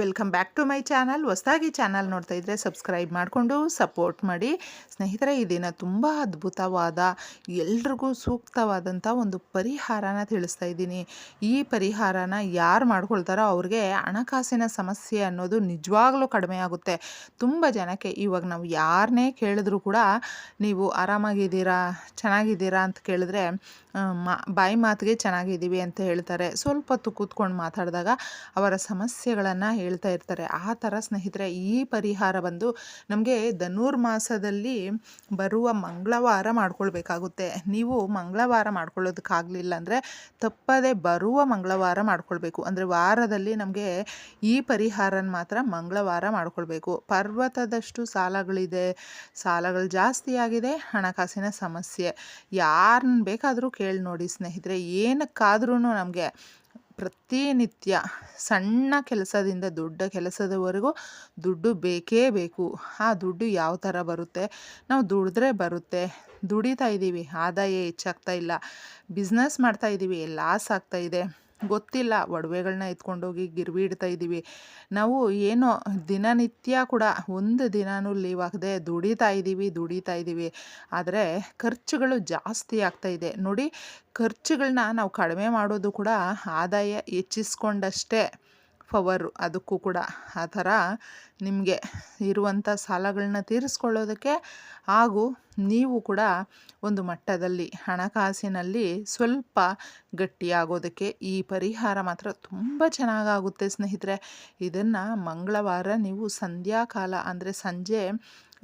Welcome back to my channel ಹೊಸದಾಗಿ channel ನೋಡ್ತಾ ಇದ್ದರೆ ಸಬ್ಸ್ಕ್ರೈಬ್ ಮಾಡಿಕೊಂಡು ಸಪೋರ್ಟ್ ಮಾಡಿ. ಸ್ನೇಹಿತರೆ, ಈ ದಿನ ತುಂಬ ಅದ್ಭುತವಾದ, ಎಲ್ರಿಗೂ ಸೂಕ್ತವಾದಂಥ ಒಂದು ಪರಿಹಾರನ ತಿಳಿಸ್ತಾ ಇದ್ದೀನಿ. ಈ ಪರಿಹಾರನ ಯಾರು ಮಾಡ್ಕೊಳ್ತಾರೋ ಅವ್ರಿಗೆ ಹಣಕಾಸಿನ ಸಮಸ್ಯೆ ಅನ್ನೋದು ನಿಜವಾಗ್ಲೂ ಕಡಿಮೆ ಆಗುತ್ತೆ. ತುಂಬ ಜನಕ್ಕೆ ಇವಾಗ ನಾವು ಯಾರನ್ನೇ ಕೇಳಿದ್ರೂ ಕೂಡ ನೀವು ಆರಾಮಾಗಿದ್ದೀರಾ, ಚೆನ್ನಾಗಿದ್ದೀರಾ ಅಂತ ಕೇಳಿದ್ರೆ ಮಾ, ಬಾಯಿ ಮಾತಿಗೆ ಚೆನ್ನಾಗಿದ್ದೀವಿ ಅಂತ ಹೇಳ್ತಾರೆ. ಸ್ವಲ್ಪ ಹೊತ್ತು ಕೂತ್ಕೊಂಡು ಮಾತಾಡಿದಾಗ ಅವರ ಸಮಸ್ಯೆಗಳನ್ನು ಹೇಳ್ತಾ ಇರ್ತಾರೆ. ಆ ಥರ ಸ್ನೇಹಿತರೆ, ಈ ಪರಿಹಾರ ಬಂದು ನಮಗೆ ಧನುರ್ಮಾಸದಲ್ಲಿ ಬರುವ ಮಂಗಳವಾರ ಮಾಡ್ಕೊಳ್ಬೇಕಾಗುತ್ತೆ. ನೀವು ಮಂಗಳವಾರ ಮಾಡ್ಕೊಳ್ಳೋದಕ್ಕಾಗಲಿಲ್ಲ ಅಂದರೆ ತಪ್ಪದೆ ಬರುವ ಮಂಗಳವಾರ ಮಾಡ್ಕೊಳ್ಬೇಕು. ಅಂದರೆ ವಾರದಲ್ಲಿ ನಮಗೆ ಈ ಪರಿಹಾರನ ಮಾತ್ರ ಮಂಗಳವಾರ ಮಾಡ್ಕೊಳ್ಬೇಕು. ಪರ್ವತದಷ್ಟು ಸಾಲಗಳಿದೆ. ಸಾಲಗಳು ಜಾಸ್ತಿ ಆಗಿದೆ, ಹಣಕಾಸಿನ ಸಮಸ್ಯೆ. ಯಾರನ್ನ ಬೇಕಾದರೂ ಕೇಳಿ ನೋಡಿ ಸ್ನೇಹಿತರೆ ಏನಕ್ಕಾದ್ರೂ ನಮಗೆ ಪ್ರತಿನಿತ್ಯ ಸಣ್ಣ ಕೆಲಸದಿಂದ ದೊಡ್ಡ ಕೆಲಸದವರೆಗೂ ದುಡ್ಡು ಬೇಕೇ ಬೇಕು. ಆ ದುಡ್ಡು ಯಾವ ಥರ ಬರುತ್ತೆ? ನಾವು ದುಡಿದ್ರೆ ಬರುತ್ತೆ. ದುಡಿತಾ ಇದ್ದೀವಿ. ಆದಾಯ ಹೆಚ್ಚಾಗ್ತಾ ಇಲ್ಲ. ಬಿಸ್ನೆಸ್ ಮಾಡ್ತಾ ಇದ್ದೀವಿ. ಲಾಸ್ ಆಗ್ತಾ ಇದೆ. ಗೊತ್ತಿಲ್ಲ. ಒಡವೆಗಳನ್ನ ಎತ್ಕೊಂಡೋಗಿ ಗಿರ್ವಿ ಇಡ್ತಾ ಇದ್ದೀವಿ ನಾವು ಏನೋ ದಿನನಿತ್ಯ ಕೂಡ ಒಂದು ಲೀವ್ ಆಗದೆ ದುಡಿತಾ ಇದ್ದೀವಿ ದುಡಿತಾ ಇದ್ದೀವಿ ಆದರೆ ಖರ್ಚುಗಳು ಜಾಸ್ತಿ ಆಗ್ತಾ ಇದೆ. ನೋಡಿ ಖರ್ಚುಗಳನ್ನ ನಾವು ಕಡಿಮೆ ಮಾಡೋದು ಕೂಡ ಆದಾಯ ಹೆಚ್ಚಿಸ್ಕೊಂಡಷ್ಟೇ. ಪವರು ಅದಕ್ಕೂ ಕೂಡ ಆ ಥರ ನಿಮಗೆ ಇರುವಂಥ ಸಾಲಗಳನ್ನ ತೀರಿಸ್ಕೊಳ್ಳೋದಕ್ಕೆ ಹಾಗೂ ನೀವು ಕೂಡ ಒಂದು ಮಟ್ಟದಲ್ಲಿ ಹಣಕಾಸಿನಲ್ಲಿ ಸ್ವಲ್ಪ ಗಟ್ಟಿಯಾಗೋದಕ್ಕೆ ಈ ಪರಿಹಾರ ಮಾತ್ರ ತುಂಬ ಚೆನ್ನಾಗಾಗುತ್ತೆ ಸ್ನೇಹಿತರೆ. ಇದನ್ನು ಮಂಗಳವಾರ ನೀವು ಸಂಧ್ಯಾಕಾಲ ಅಂದರೆ ಸಂಜೆ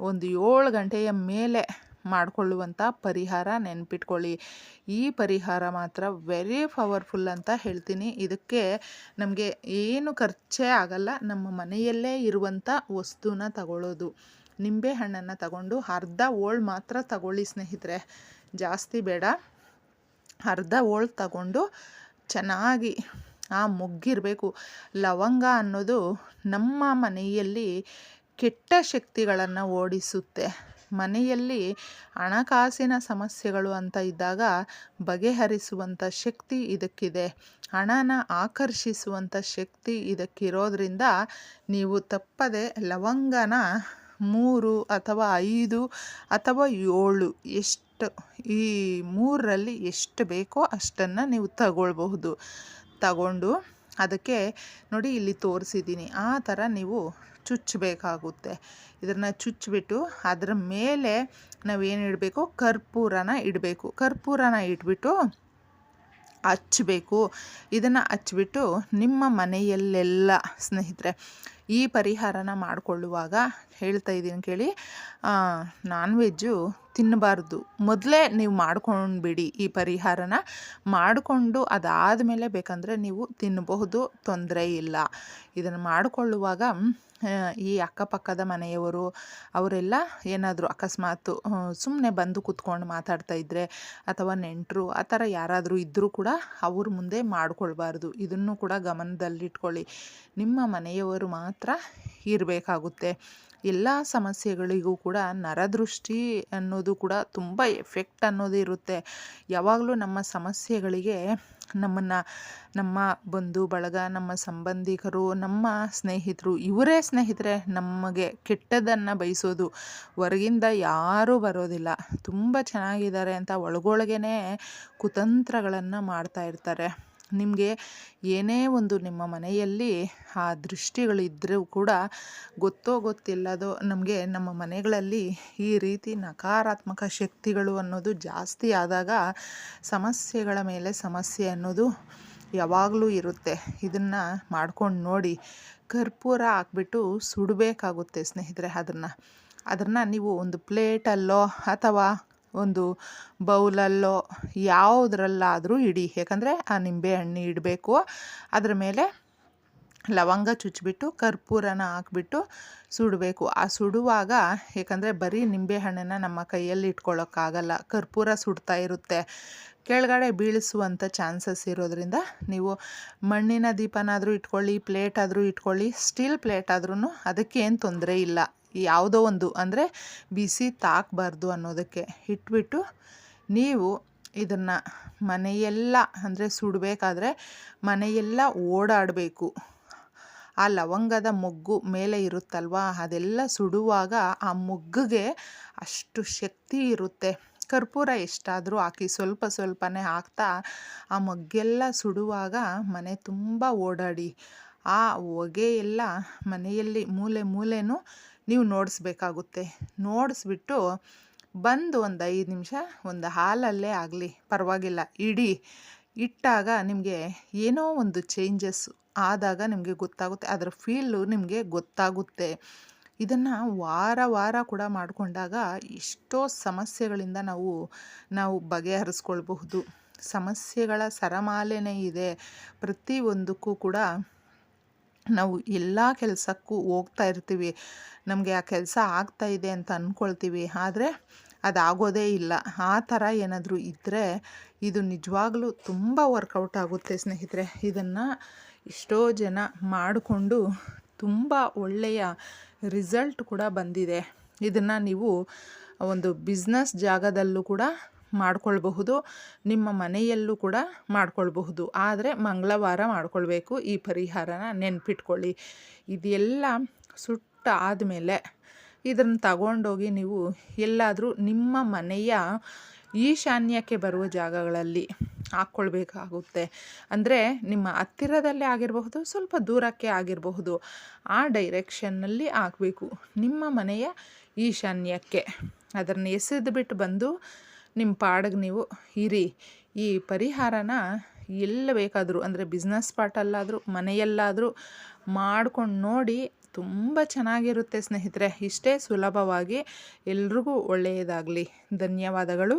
ಒಂದು ಏಳು ಗಂಟೆಯ ಮೇಲೆ ಮಾಡಿಕೊಳ್ಳುವಂಥ ಪರಿಹಾರ ನೆನ್ಪಿಟ್ಕೊಳ್ಳಿ. ಈ ಪರಿಹಾರ ಮಾತ್ರ ವೆರಿ ಪವರ್ಫುಲ್ ಅಂತ ಹೇಳ್ತೀನಿ. ಇದಕ್ಕೆ ನಮಗೆ ಏನು ಖರ್ಚೇ ಆಗಲ್ಲ. ನಮ್ಮ ಮನೆಯಲ್ಲೇ ಇರುವಂಥ ವಸ್ತುನ ತಗೊಳ್ಳೋದು ನಿಂಬೆ ಹಣ್ಣನ್ನು ತಗೊಂಡು ಅರ್ಧ ಓಳ್ ಮಾತ್ರ ತಗೊಳ್ಳಿ ಸ್ನೇಹಿತರೆ. ಜಾಸ್ತಿ ಬೇಡ. ಅರ್ಧ ಓಳ್ ತಗೊಂಡು ಚೆನ್ನಾಗಿ ಆ ಮೊಗ್ಗಿರಬೇಕು. ಲವಂಗ ಅನ್ನೋದು ನಮ್ಮ ಮನೆಯಲ್ಲಿ ಕೆಟ್ಟ ಶಕ್ತಿಗಳನ್ನು ಓಡಿಸುತ್ತೆ. ಮನೆಯಲ್ಲಿ ಹಣಕಾಸಿನ ಸಮಸ್ಯೆಗಳು ಅಂತ ಇದ್ದಾಗ ಬಗೆಹರಿಸುವಂಥ ಶಕ್ತಿ ಇದಕ್ಕಿದೆ. ಹಣನ ಆಕರ್ಷಿಸುವಂಥ ಶಕ್ತಿ ಇದಕ್ಕಿರೋದ್ರಿಂದ ನೀವು ತಪ್ಪದೆ ಲವಂಗನ ಮೂರು ಅಥವಾ ಐದು ಅಥವಾ ಏಳು ಎಷ್ಟು ಈ ಮೂರರಲ್ಲಿ ಎಷ್ಟು ಬೇಕೋ ಅಷ್ಟನ್ನು ನೀವು ತಗೊಳ್ಬಹುದು. ತಗೊಂಡು ಅದಕ್ಕೆ ನೋಡಿ ಇಲ್ಲಿ ತೋರಿಸಿದ್ದೀನಿ. ಆ ಥರ ನೀವು ಚುಚ್ಚಬೇಕಾಗುತ್ತೆ. ಇದನ್ನು ಚುಚ್ಚಿಬಿಟ್ಟು ಅದರ ಮೇಲೆ ನಾವೇನು ಇಡಬೇಕು? ಕರ್ಪೂರನ ಇಡಬೇಕು. ಕರ್ಪೂರನ ಇಟ್ಬಿಟ್ಟು ಹಚ್ಚಬೇಕು ಇದನ್ನು ಹಚ್ಬಿಟ್ಟು ನಿಮ್ಮ ಮನೆಯಲ್ಲೆಲ್ಲ ಸ್ನೇಹಿತರೆ ಈ ಪರಿಹಾರನ ಮಾಡಿಕೊಳ್ಳುವಾಗ ಹೇಳ್ತಾ ಇದ್ದೀನಿ ಕೇಳಿ ನಾನ್ ವೆಜ್ಜು ತಿನ್ನಬಾರ್ದು. ಮೊದಲೇ ನೀವು ಮಾಡ್ಕೊಂಡ್ಬಿಡಿ ಈ ಪರಿಹಾರನ. ಮಾಡಿಕೊಂಡು ಅದಾದಮೇಲೆ ಬೇಕಂದರೆ ನೀವು ತಿನ್ನಬಹುದು, ತೊಂದರೆ ಇಲ್ಲ. ಇದನ್ನು ಮಾಡಿಕೊಳ್ಳುವಾಗ ಈ ಅಕ್ಕಪಕ್ಕದ ಮನೆಯವರು, ಅವರೆಲ್ಲ ಏನಾದರೂ ಅಕಸ್ಮಾತ್ ಸುಮ್ಮನೆ ಬಂದು ಕೂತ್ಕೊಂಡು ಮಾತಾಡ್ತಾ ಇದ್ದರೆ ಅಥವಾ ನೆಂಟರು, ಆ ಥರ ಯಾರಾದರೂ ಇದ್ದರೂ ಕೂಡ ಅವ್ರ ಮುಂದೆ ಮಾಡಿಕೊಳ್ಬಾರ್ದು. ಇದನ್ನು ಕೂಡ ಗಮನದಲ್ಲಿಟ್ಕೊಳ್ಳಿ. ನಿಮ್ಮ ಮನೆಯವರು ಮಾತ್ರ ಇರಬೇಕಾಗುತ್ತೆ. ಎಲ್ಲ ಸಮಸ್ಯೆಗಳಿಗೂ ಕೂಡ ನರದೃಷ್ಟಿ ಅನ್ನೋದು ಕೂಡ ತುಂಬ ಎಫೆಕ್ಟ್ ಅನ್ನೋದು ಇರುತ್ತೆ. ಯಾವಾಗಲೂ ನಮ್ಮ ಸಮಸ್ಯೆಗಳಿಗೆ ನಮ್ಮನ್ನು, ನಮ್ಮ ಬಂಧು ಬಳಗ, ನಮ್ಮ ಸಂಬಂಧಿಕರು, ನಮ್ಮ ಸ್ನೇಹಿತರು, ಇವರೇ ಸ್ನೇಹಿತರೆ ನಮಗೆ ಕೆಟ್ಟದನ್ನು ಬಯಸೋದು. ಹೊರಗಿಂದ ಯಾರೂ ಬರೋದಿಲ್ಲ. ತುಂಬ ಚೆನ್ನಾಗಿದ್ದಾರೆ ಅಂತ ಒಳಗೊಳಗೇ ಕುತಂತ್ರಗಳನ್ನು ಮಾಡ್ತಾ ಇರ್ತಾರೆ. ನಿಮಗೆ ಏನೇ ಒಂದು ನಿಮ್ಮ ಮನೆಯಲ್ಲಿ ಆ ದೃಷ್ಟಿಗಳಿದ್ದರೂ ಕೂಡ ಗೊತ್ತೋ ಗೊತ್ತಿಲ್ಲದೋ ನಮಗೆ ನಮ್ಮ ಮನೆಗಳಲ್ಲಿ ಈ ರೀತಿ ನಕಾರಾತ್ಮಕ ಶಕ್ತಿಗಳು ಅನ್ನೋದು ಜಾಸ್ತಿ ಆದಾಗ ಸಮಸ್ಯೆಗಳ ಮೇಲೆ ಸಮಸ್ಯೆ ಅನ್ನೋದು ಯಾವಾಗಲೂ ಇರುತ್ತೆ. ಇದನ್ನು ಮಾಡ್ಕೊಂಡು ನೋಡಿ ಕರ್ಪೂರ ಹಾಕ್ಬಿಟ್ಟು ಸುಡಬೇಕಾಗುತ್ತೆ ಸ್ನೇಹಿತರೆ ಅದನ್ನು. ಅದನ್ನು ನೀವು ಒಂದು ಪ್ಲೇಟಲ್ಲೋ ಅಥವಾ ಒಂದು ಬೌಲಲ್ಲೋ ಯಾವುದ್ರಲ್ಲಾದರೂ ಇಡಿ. ಯಾಕಂದರೆ ಆ ನಿಂಬೆ ಹಣ್ಣು ಇಡಬೇಕು. ಅದರ ಮೇಲೆ ಲವಂಗ ಚುಚ್ಚಿಬಿಟ್ಟು ಕರ್ಪೂರನ ಹಾಕ್ಬಿಟ್ಟು ಸುಡಬೇಕು. ಆ ಸುಡುವಾಗ ಏಕೆಂದರೆ ಬರೀ ನಿಂಬೆಹಣ್ಣನ್ನು ನಮ್ಮ ಕೈಯಲ್ಲಿ ಇಟ್ಕೊಳ್ಳೋಕ್ಕಾಗಲ್ಲ ಕರ್ಪೂರ ಸುಡ್ತಾ ಇರುತ್ತೆ. ಕೆಳಗಡೆ ಬೀಳಿಸುವಂಥ ಚಾನ್ಸಸ್ ಇರೋದ್ರಿಂದ ನೀವು ಮಣ್ಣಿನ ದೀಪನಾದರೂ ಇಟ್ಕೊಳ್ಳಿ, ಪ್ಲೇಟ್ ಆದರೂ ಇಟ್ಕೊಳ್ಳಿ, ಸ್ಟೀಲ್ ಪ್ಲೇಟ್ ಆದ್ರೂ ಅದಕ್ಕೇನು ತೊಂದರೆ ಇಲ್ಲ. ಯಾವುದೋ ಒಂದು, ಅಂದರೆ ಬಿಸಿ ತಾಕಬಾರ್ದು ಅನ್ನೋದಕ್ಕೆ ಇಟ್ಬಿಟ್ಟು ನೀವು ಇದನ್ನು ಮನೆಯೆಲ್ಲ, ಅಂದರೆ ಸುಡಬೇಕಾದ್ರೆ ಮನೆಯೆಲ್ಲ ಓಡಾಡಬೇಕು. ಆ ಲವಂಗದ ಮೊಗ್ಗು ಮೇಲೆ ಇರುತ್ತಲ್ವಾ? ಅದೆಲ್ಲ ಸುಡುವಾಗ ಆ ಮೊಗ್ಗುಗೆ ಅಷ್ಟು ಶಕ್ತಿ ಇರುತ್ತೆ. ಕರ್ಪೂರ ಎಷ್ಟಾದರೂ ಹಾಕಿ, ಸ್ವಲ್ಪ ಸ್ವಲ್ಪನೇ ಹಾಕ್ತಾ ಆ ಮೊಗ್ಗೆಲ್ಲ ಸುಡುವಾಗ ಮನೆ ತುಂಬ ಓಡಾಡಿ. ಆ ಹೊಗೆಯೆಲ್ಲ ಮನೆಯಲ್ಲಿ ಮೂಲೆ ಮೂಲೆನೂ ನೀವು ನೋಡಿಸ್ಬೇಕಾಗುತ್ತೆ. ನೋಡಿಸ್ಬಿಟ್ಟು ಬಂದು ಒಂದು ಐದು ನಿಮಿಷ ಒಂದು ಹಾಲಲ್ಲೇ ಆಗಲಿ. ಪರವಾಗಿಲ್ಲ. ಇಡಿ ಇಟ್ಟಾಗ ನಿಮಗೆ ಏನೋ ಒಂದು ಚೇಂಜಸ್ ಆದಾಗ ನಿಮಗೆ ಗೊತ್ತಾಗುತ್ತೆ. ಅದರ ಫೀಲು ನಿಮಗೆ ಗೊತ್ತಾಗುತ್ತೆ. ಇದನ್ನು ವಾರ ವಾರ ಕೂಡ ಮಾಡಿಕೊಂಡಾಗ ಎಷ್ಟೋ ಸಮಸ್ಯೆಗಳಿಂದ ನಾವು ನಾವು ಬಗೆಹರಿಸ್ಕೊಳ್ಬಹುದು. ಸಮಸ್ಯೆಗಳ ಸರಮಾಲೆನೇ ಇದೆ. ಪ್ರತಿಯೊಂದಕ್ಕೂ ಕೂಡ ನಾವು ಎಲ್ಲ ಕೆಲಸಕ್ಕೂ ಹೋಗ್ತಾ ಇರ್ತೀವಿ. ನಮಗೆ ಆ ಕೆಲಸ ಆಗ್ತಾ ಇದೆ ಅಂತ ಅಂದ್ಕೊಳ್ತೀವಿ ಆದರೆ ಅದಾಗೋದೇ ಇಲ್ಲ. ಆ ಥರ ಏನಾದರೂ ಇದ್ದರೆ ಇದು ನಿಜವಾಗ್ಲೂ ತುಂಬ ವರ್ಕೌಟ್ ಆಗುತ್ತೆ ಸ್ನೇಹಿತರೆ. ಇದನ್ನು ಎಷ್ಟೋ ಜನ ಮಾಡಿಕೊಂಡು ತುಂಬ ಒಳ್ಳೆಯ ರಿಸಲ್ಟ್ ಕೂಡ ಬಂದಿದೆ. ಇದನ್ನು ನೀವು ಒಂದು ಬಿಸ್ನೆಸ್ ಜಾಗದಲ್ಲೂ ಕೂಡ ಮಾಡ್ಕೊಳ್ಬಹುದು, ನಿಮ್ಮ ಮನೆಯಲ್ಲೂ ಕೂಡ ಮಾಡ್ಕೊಳ್ಬಹುದು. ಆದರೆ ಮಂಗಳವಾರ ಮಾಡ್ಕೊಳ್ಬೇಕು. ಈ ಪರಿಹಾರನ ನೆನ್ಪಿಟ್ಕೊಳ್ಳಿ. ಇದೆಲ್ಲ ಸುಟ್ಟ ಆದಮೇಲೆ ಇದನ್ನು ತಗೊಂಡೋಗಿ ನೀವು ಎಲ್ಲಾದರೂ ನಿಮ್ಮ ಮನೆಯ ಈಶಾನ್ಯಕ್ಕೆ ಬರುವ ಜಾಗಗಳಲ್ಲಿ ಹಾಕ್ಕೊಳ್ಬೇಕಾಗುತ್ತೆ. ಅಂದರೆ ನಿಮ್ಮ ಹತ್ತಿರದಲ್ಲೇ ಆಗಿರಬಹುದು, ಸ್ವಲ್ಪ ದೂರಕ್ಕೆ ಆಗಿರಬಹುದು. ಆ ಡೈರೆಕ್ಷನ್ನಲ್ಲಿ ಹಾಕಬೇಕು. ನಿಮ್ಮ ಮನೆಯ ಈಶಾನ್ಯಕ್ಕೆ. ಅದನ್ನು ಎಸೆದು ಬಿಟ್ಟು ಬಂದು ನಿಮ್ಮ ಪಾಡಿಗೆ ನೀವು ಇರಿ. ಈ ಪರಿಹಾರನ ಎಲ್ಲ ಬೇಕಾದರೂ, ಅಂದರೆ ಬಿಸ್ನೆಸ್ ಪಾಟಲ್ಲಾದರೂ ಮನೆಯಲ್ಲಾದರೂ ಮಾಡ್ಕೊಂಡು ನೋಡಿ ತುಂಬ ಚೆನ್ನಾಗಿರುತ್ತೆ ಸ್ನೇಹಿತರೆ. ಇಷ್ಟೇ ಸುಲಭವಾಗಿ ಎಲ್ರಿಗೂ ಒಳ್ಳೆಯದಾಗಲಿ. ಧನ್ಯವಾದಗಳು.